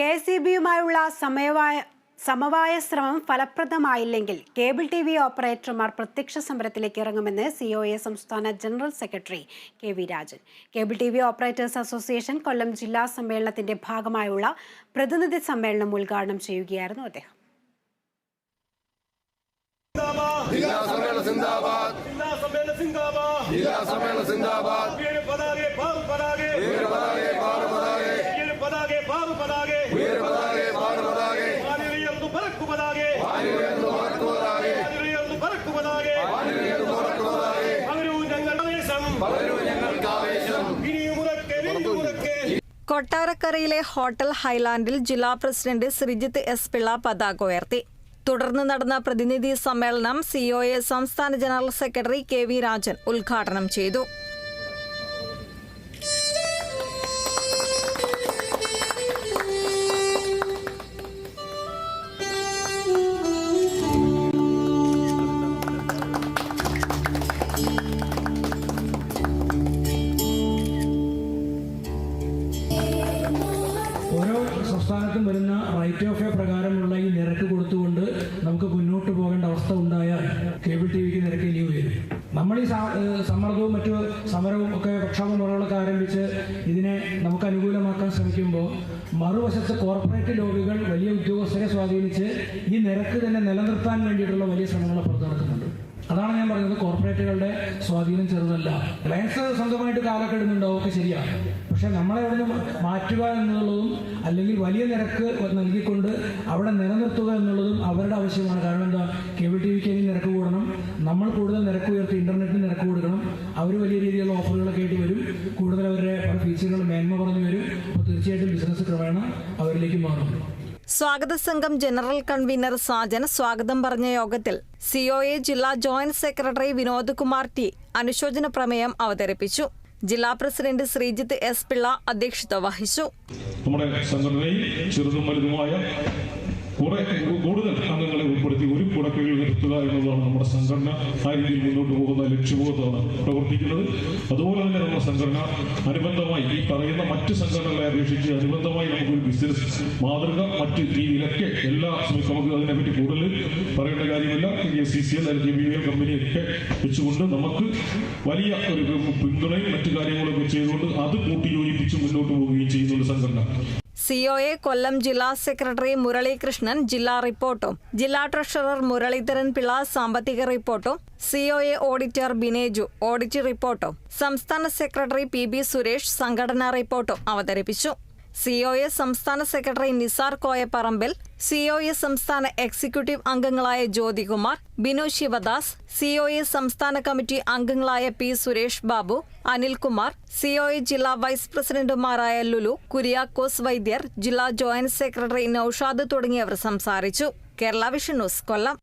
K S E ബിയുമായുള്ള സമയവായ സമവായ ശ്രമം ഫലപ്രദമായില്ലെങ്കിൽ കേബിൾ ടി വി ഓപ്പറേറ്റർമാർ പ്രത്യക്ഷ സമരത്തിലേക്ക് ഇറങ്ങുമെന്ന് സി ഒ എ സംസ്ഥാന general secretary K V Rajan. Cable T V operators association Kollam ജില്ലാ സമ്മേളനത്തിന്റെ ഭാഗമായുള്ള പ്രതിനിധി സമ്മേളനം ഉദ്ഘാടനം ചെയ്യുകയായിരുന്നു അദ്ദേഹം. ജില്ലാ സമ്മേളന പതാകെ പാറു പതാകെ. വീര പതാകെ പാറ പതാകെ. വാനിലുയർന്നു പറക്കു പതാകെ വാനിലുയർന്നു പറക്കു പതാകെ വാനിലുയർന്നു പറക്കു പതാകെ വാനിലുയർന്നു പറക്കു പതാകെ പകരൂ ഞങ്ങളുടെ ദേശം പകരൂ ഞങ്ങൾക്ക് ആവേശം ഇനിയും വീണ്ടും ഉറക്കെ കൊട്ടാരക്കരയിലെ ഹോട്ടൽ ഹൈലാൻഡിൽ ജില്ലാ പ്രസിഡന്റ് ശ്രീജിത്ത് എസ് പിള്ള പതാക ഉയർത്തി. തുടർന്ന് നടന്ന പ്രതിനിധി സമ്മേളനം സിഒഎ സംസ്ഥാന general secretary K V Rajan ഉദ്ഘാടനം ചെയ്തു. സംസ്ഥാനത്തും വരുന്ന റൈറ്റ് ഓഫ് എ പ്രകാരമുള്ള ഈ നിരക്ക് കൊടുത്തുകൊണ്ട് നമുക്ക് മുന്നോട്ട് പോകേണ്ട അവസ്ഥ ഉണ്ടായാൽ കേബിൾ ടി വിക്ക് നിരക്ക് ഇനി ഉയരും. നമ്മൾ ഈ സമ്മർദ്ദവും മറ്റു സമരവും ഒക്കെ പ്രക്ഷോഭം മുറകളൊക്കെ ആരംഭിച്ച് ഇതിനെ നമുക്ക് അനുകൂലമാക്കാൻ ശ്രമിക്കുമ്പോൾ മറുവശത്ത് കോർപ്പറേറ്റ് ലോബികൾ വലിയ ഉദ്യോഗസ്ഥരെ സ്വാധീനിച്ച് ഈ നിരക്ക് തന്നെ നിലനിർത്താൻ വേണ്ടിയിട്ടുള്ള വലിയ ശ്രമങ്ങൾ അതാണ് ഞാൻ പറയുന്നത് കോർപ്പറേറ്റുകളുടെ സ്വാധീനം ചെറുതല്ല. റിലയൻസ് സ്വന്തമായിട്ട് കാലക്കെടുന്നുണ്ടാവും ഒക്കെ ശരിയാണ് പക്ഷെ നമ്മളെ അവിടെ മാറ്റുക എന്നുള്ളതും അല്ലെങ്കിൽ വലിയ നിരക്ക് നൽകിക്കൊണ്ട് അവിടെ നിലനിർത്തുക എന്നുള്ളതും അവരുടെ ആവശ്യമാണ്. കാരണം എന്താ? കേബിൾ ടി വിക്ക് ഇനി നിരക്ക് കൂടണം. നമ്മൾ കൂടുതൽ നിരക്ക് ഉയർത്തി ഇന്റർനെറ്റിന് നിരക്ക് കൊടുക്കണം. അവർ വലിയ രീതിയിലുള്ള ഓഫറുകളൊക്കെ ആയിട്ട് വരും. കൂടുതൽ അവരുടെ പല ഫീച്ചറുകൾ മേന്മ പറഞ്ഞു വരും. അപ്പോൾ തീർച്ചയായിട്ടും ബിസിനസ് ക്രമേണ അവരിലേക്ക് മാറും. സ്വാഗത സംഘം ജനറൽ കൺവീനർ സാജൻ സ്വാഗതം പറഞ്ഞ യോഗത്തിൽ സിഒഎ ജില്ലാ joint secretary Vinod Kumar T അനുശോചന പ്രമേയം അവതരിപ്പിച്ചു. ജില്ലാ പ്രസിഡന്റ് ശ്രീജിത്ത് എസ് പിള്ള അധ്യക്ഷത വഹിച്ചു. നമ്മുടെ സംഘടനയിൽ ചെറുതും വലുതുമായ കൂടുതൽ അംഗങ്ങളെ ഉൾപ്പെടുത്തി ഒരു കുടക്കീഴിൽ നിർത്തുക എന്നുള്ളതാണ് നമ്മുടെ സംഘടന ആ രീതിയിൽ മുന്നോട്ട് പോകുന്ന ലക്ഷ്യബോധമാണ് പ്രവർത്തിക്കുന്നത്. അതുപോലെ തന്നെ നമ്മുടെ സംഘടന അനുബന്ധമായി ഈ പറയുന്ന മറ്റ് സംഘടനകളെ അപേക്ഷിച്ച് അനുബന്ധമായി നമുക്കൊരു ബിസിനസ് മാതൃക മറ്റ് രീതിയിലൊക്കെ എല്ലാ നമുക്ക് അതിനെപ്പറ്റി കൂടുതൽ പറയേണ്ട കാര്യമില്ല. സി സി എൽ അല്ലെങ്കിൽ ബി എൽ കമ്പനിയൊക്കെ വെച്ചുകൊണ്ട് നമുക്ക് വലിയ ഒരു പിന്തുണയും മറ്റു കാര്യങ്ങളൊക്കെ ചെയ്തുകൊണ്ട് അത് കൂട്ടിയോജിപ്പിച്ച് മുന്നോട്ട് പോവുകയും ചെയ്യുന്ന ഒരു സംഘടന. സിഒഎ കൊല്ലം ജില്ലാ സെക്രട്ടറി മുരളീകൃഷ്ണൻ ജില്ലാ റിപ്പോർട്ടും. ജില്ലാ ട്രഷറർ മുരളീധരൻ പിള്ള സാമ്പത്തിക റിപ്പോർട്ടും. സിഒഎ ഓഡിറ്റർ ബിനേജു ഓഡിറ്റ് റിപ്പോർട്ടും. സംസ്ഥാന സെക്രട്ടറി പി ബി സുരേഷ് സംഘടനാ റിപ്പോർട്ടും അവതരിപ്പിച്ചു. സിഒഎ സംസ്ഥാന സെക്രട്ടറി നിസാർ കോയപ്പറമ്പിൽ എസ് സംസ്ഥാന എക്സിക്യൂട്ടീവ് അംഗങ്ങളായ Jyothikumar Binu Sivadas C O S സംസ്ഥാന കമ്മിറ്റി അംഗങ്ങളായ P Suresh Babu Anilkumar C O COA ജില്ലാ വൈസ് പ്രസിഡന്റുമാരായ ലുലു കുര്യാക്കോസ് വൈദ്യർ ജില്ലാ ജോയിന്റ് സെക്രട്ടറി നൌഷാദ് തുടങ്ങിയവർ സംസാരിച്ചു. Kerala vision news Kollam.